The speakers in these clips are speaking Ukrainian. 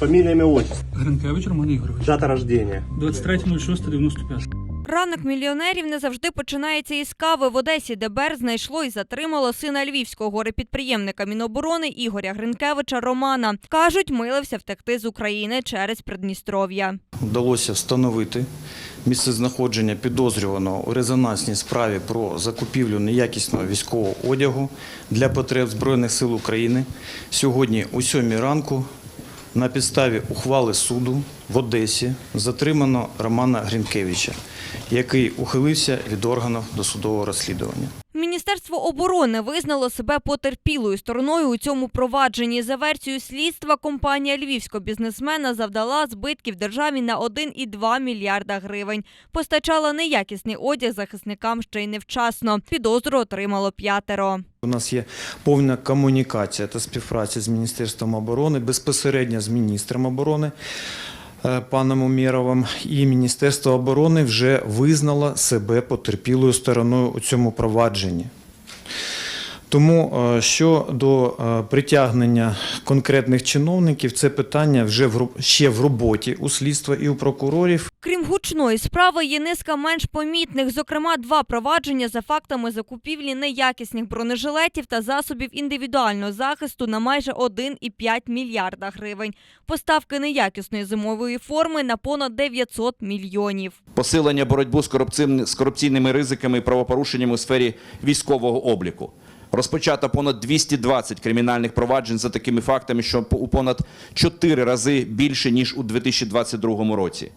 Фамилия, имя, отчество. Гринкевич Роман Ігорович. Дата рождения. 23.06.95. Ранок мільйонерів не завжди починається із кави. В Одесі ДБР знайшло і затримало сина львівського горепідприємника Міноборони Ігоря Гринкевича Романа. Кажуть, милився втекти з України через Придністров'я. Вдалося встановити місцезнаходження підозрюваного у резонансній справі про закупівлю неякісного військового одягу для потреб Збройних сил України сьогодні о 7 ранку на підставі ухвали суду в Одесі затримано Романа Грінкевича, який ухилився від органів досудового розслідування. Міністерство оборони визнало себе потерпілою стороною у цьому провадженні. За версією слідства, компанія львівського бізнесмена завдала збитків державі на 1,2 мільярда гривень. Постачала неякісний одяг захисникам ще й невчасно. Підозру отримало п'ятеро. У нас є повна комунікація та співпраця з Міністерством оборони, безпосередньо з міністром оборони е, паном Умєровим. І Міністерство оборони вже визнало себе потерпілою стороною у цьому провадженні. Тому е, щодо е, притягнення конкретних чиновників, це питання вже в ще в роботі у слідства і у прокурорів. Крім гучної справи, є низка менш помітних, зокрема, два провадження за фактами закупівлі неякісних бронежилетів та засобів індивідуального захисту на майже 1,5 мільярда гривень, поставки неякісної зимової форми на понад 900 мільйонів. посилення боротьбу з, корупційними, з корупційними ризиками і правопорушеннями у сфері військового обліку. Розпочато понад 220 кримінальних проваджень за такими фактами, що у понад 4 рази більше, ніж у 2022 році.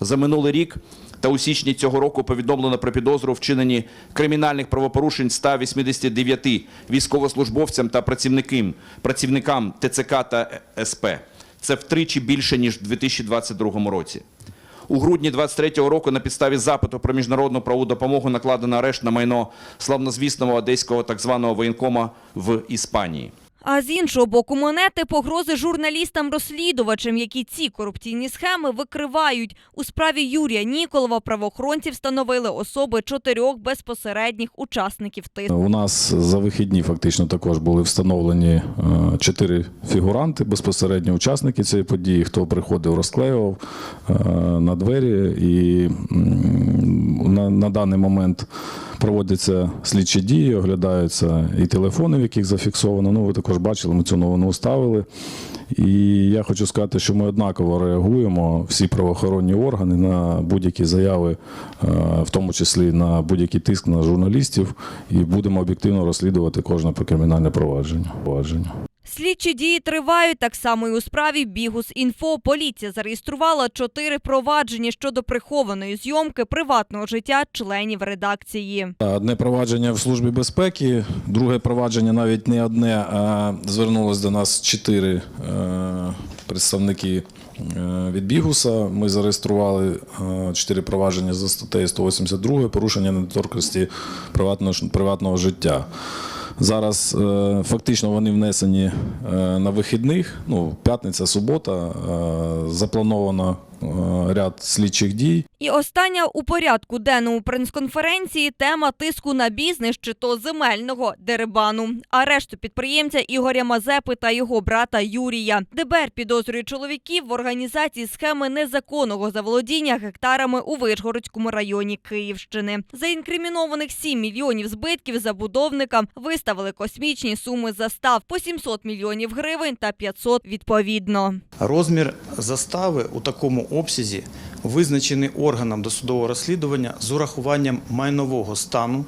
За минулий рік та у січні цього року повідомлено про підозру в вчиненні кримінальних правопорушень 189 військовослужбовцям та працівникам, працівникам ТЦК та СП. Це втричі більше, ніж у 2022 році. У грудні 23-го року на підставі запиту про міжнародну правову допомогу накладено арешт на майно славнозвісного одеського так званого воєнкома в Іспанії. А з іншого боку монети погрози журналістам-розслідувачам, які ці корупційні схеми викривають. У справі Юрія Ніколова правоохоронці встановили особи чотирьох безпосередніх учасників тиску. У нас за вихідні фактично також були встановлені е, чотири фігуранти, безпосередньо учасники цієї події, хто приходив, розклеював е, на двері. І на, на даний момент проводяться слідчі дії, оглядаються і телефони, в яких зафіксовано. Ну, ви також бачили, ми цю новину ставили. І я хочу сказати, що ми однаково реагуємо, всі правоохоронні органи на будь-які заяви, е, в тому числі на будь-який тиск на журналістів, і будемо об'єктивно розслідувати кожне кримінальне провадження. Слідчі дії тривають так само і у справі Бігус Інфо. Поліція зареєструвала чотири провадження щодо прихованої зйомки приватного життя членів редакції. Одне провадження в службі безпеки, друге провадження навіть не одне, а звернулось до нас чотири е, представники е, від Бігуса. Ми зареєстрували е, чотири провадження за статтею 182 порушення недоторкності приватного, приватного життя. Зараз е, фактично вони внесені е, на вихідних. Ну, п'ятниця, субота. Е, заплановано ряд слідчих дій. І остання у порядку денному прес-конференції тема тиску на бізнес чи то земельного дерибану. Арешту підприємця Ігоря Мазепи та його брата Юрія. ДБР підозрює чоловіків в організації схеми незаконного заволодіння гектарами у Вишгородському районі Київщини. За інкримінованих 7 мільйонів збитків забудовникам виставили космічні суми застав по 700 мільйонів гривень та 500 відповідно. Розмір застави у такому обсязі визначений органом досудового розслідування з урахуванням майнового стану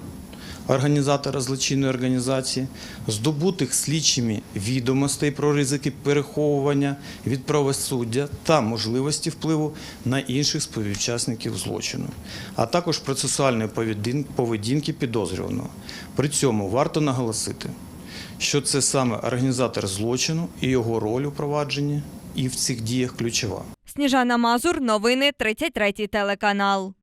організатора злочинної організації, здобутих слідчими відомостей про ризики переховування від правосуддя та можливості впливу на інших співучасників злочину, а також процесуальної поведінки підозрюваного. При цьому варто наголосити, що це саме організатор злочину і його роль у провадженні і в цих діях ключова. Сніжана Мазур, новини 33 телеканал.